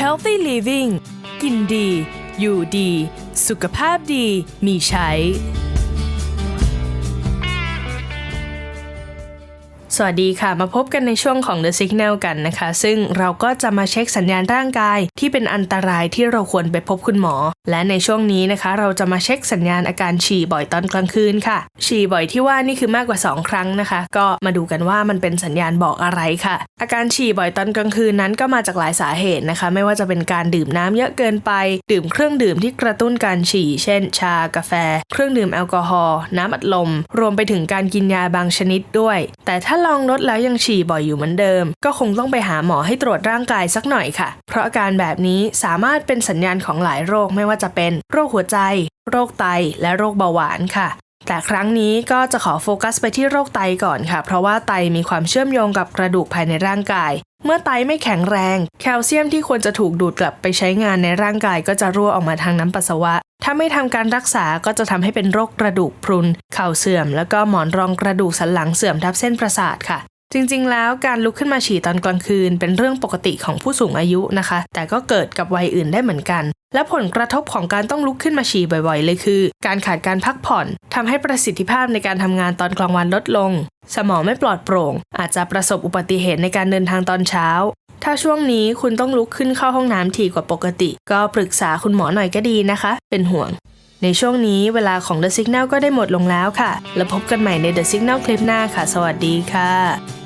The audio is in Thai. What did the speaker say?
Healthy Living กินดี อยู่ดี สุขภาพดีมีใช้ สวัสดีค่ะ มาพบกันในช่วงของ The Signal กันนะคะ ซึ่งเราก็จะมาเช็คสัญญาณร่างกาย ที่เป็นอันตรายที่เราควรไปพบคุณหมอ และในช่วงนี้นะคะ เราจะมาเช็คสัญญาณอาการฉี่บ่อยตอนกลางคืนค่ะ ฉี่บ่อยที่ว่านี่คือมากกว่า 2 ครั้งนะคะ ก็มาดูกันว่ามันเป็นสัญญาณบอกอะไรค่ะ อาการฉี่บ่อยตอนกลางคืนนั้นก็มาจากหลายสาเหตุนะคะ ไม่ว่าจะเป็นการดื่มน้ำเยอะเกินไป ดื่มเครื่องดื่มที่กระตุ้นการฉี่ เช่น ชา กาแฟ เครื่องดื่มแอลกอฮอล์น้ำอัดลม รวมไปถึงการกินยาบางชนิดด้วย แต่ถ้าลองลดแล้วยังฉี่บ่อยอยู่เหมือนเดิม ก็คงต้องไปหาหมอให้ตรวจร่างกายสักหน่อยค่ะ เพราะอาการแบบนี้สามารถเป็นสัญญาณของหลายโรคไม่ว่าจะเป็น โรคหัวใจ โรคไต และโรคเบาหวานค่ะแต่ครั้งนี้ก็จะขอโฟกัสไปที่โรคไตก่อนค่ะ เพราะว่าไตมีความเชื่อมโยงกับกระดูกภายในร่างกาย เมื่อไตไม่แข็งแรง แคลเซียมที่ควรจะถูกดูดกลับไปใช้งานในร่างกายก็จะรั่วออกมาทางน้ำปัสสาวะ ถ้าไม่ทำการรักษาก็จะทำให้เป็นโรคกระดูกพรุน เข่าเสื่อม แล้วก็หมอนรองกระดูกสันหลังเสื่อมทับเส้นประสาทค่ะ จริงๆ แล้วการลุกขึ้นมาฉี่ตอนกลางคืน เป็นเรื่องปกติของผู้สูงอายุนะคะ แต่ก็เกิดกับวัยอื่นได้เหมือนกัน และผลกระทบของการต้องลุกขึ้นมาฉี่บ่อยๆ เลยคือ การขาดการพักผ่อนทำให้ประสิทธิภาพในการทำงานตอนกลางวันลดลง สมองไม่ปลอดโปร่ง อาจจะประสบอุบัติเหตุในการเดินทางตอนเช้า ถ้าช่วงนี้คุณต้องลุกขึ้นเข้าห้องน้ำถี่กว่าปกติ ก็ปรึกษาคุณหมอหน่อยก็ดีนะคะ เป็นห่วง ในช่วงนี้เวลาของ The Signal ก็ได้หมดลงแล้วค่ะ แล้วพบกันใหม่ใน The Signal คลิปหน้าค่ะ สวัสดีค่ะ